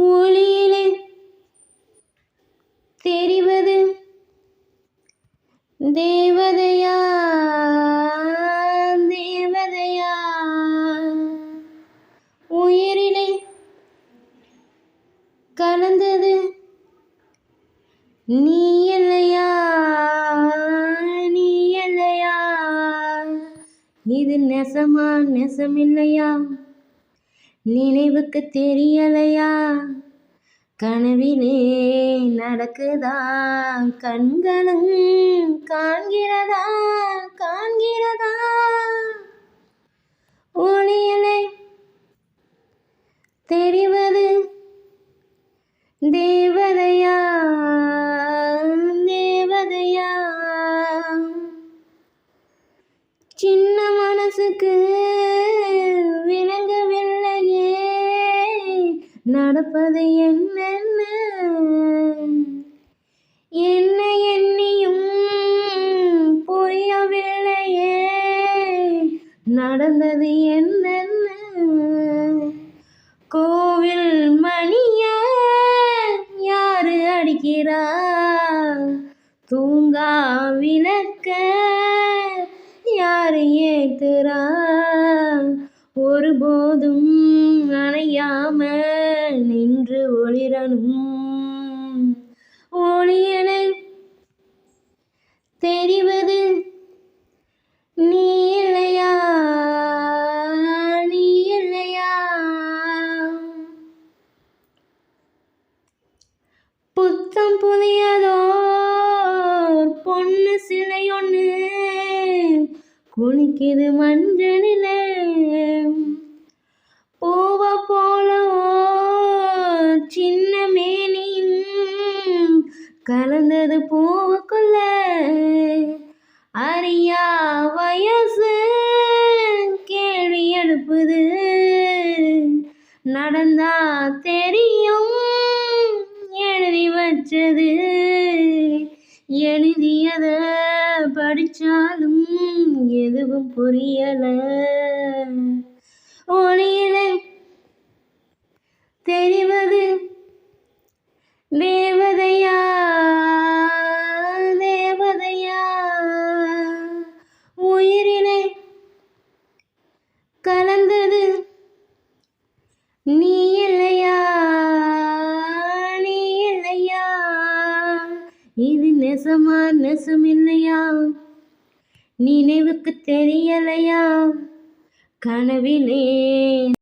ஒளியிலே தெரிவது தேவதையா? தேவதையா? உயிரிலே கலந்தது நீ இல்லையா? நீ இல்லையா? இது நெசமா நெசமில்லையா? நினைவுக்கு தெரியலையா? கனவிலே நடக்குதா? கண்களும் காண்கிறதா? காண்கிறதா? ஒளியிலே தெரிவது தேவதையா? தேவதையா? சின்ன மனசுக்கு நடப்பது என்னென்ன? என்ன எண்ணியும் புரியவில்லையே. நடந்தது என்னென்ன? கோவில் மணிய யாரு அடிக்கிறா? தூங்கா விளக்க யாரு ஏத்துறா? ஒருபோதும் அணையாம நின்று ஒளியன தெரிவது நீ இல்லையா? நீ இல்லையா? புத்தம் புதியதோர் பொண்ணு சிலை ஒன்று குளிக்குது மஞ்சளில கலந்தது பூவுக்குள்ள. அறியா வயசு கேள்வி எழுப்புது. நடந்தா தெரியும் எழுதி வச்சது. எழுதியத படிச்சாலும் எதுவும் புரியல. ஒளியில தெரிவது தேவ கலந்தது. நீ இல்லையா? நீ இல்லையா? இது நெசமா? நெசமில்லையா நினைவுக்கு தெரியலையா? கனவிலே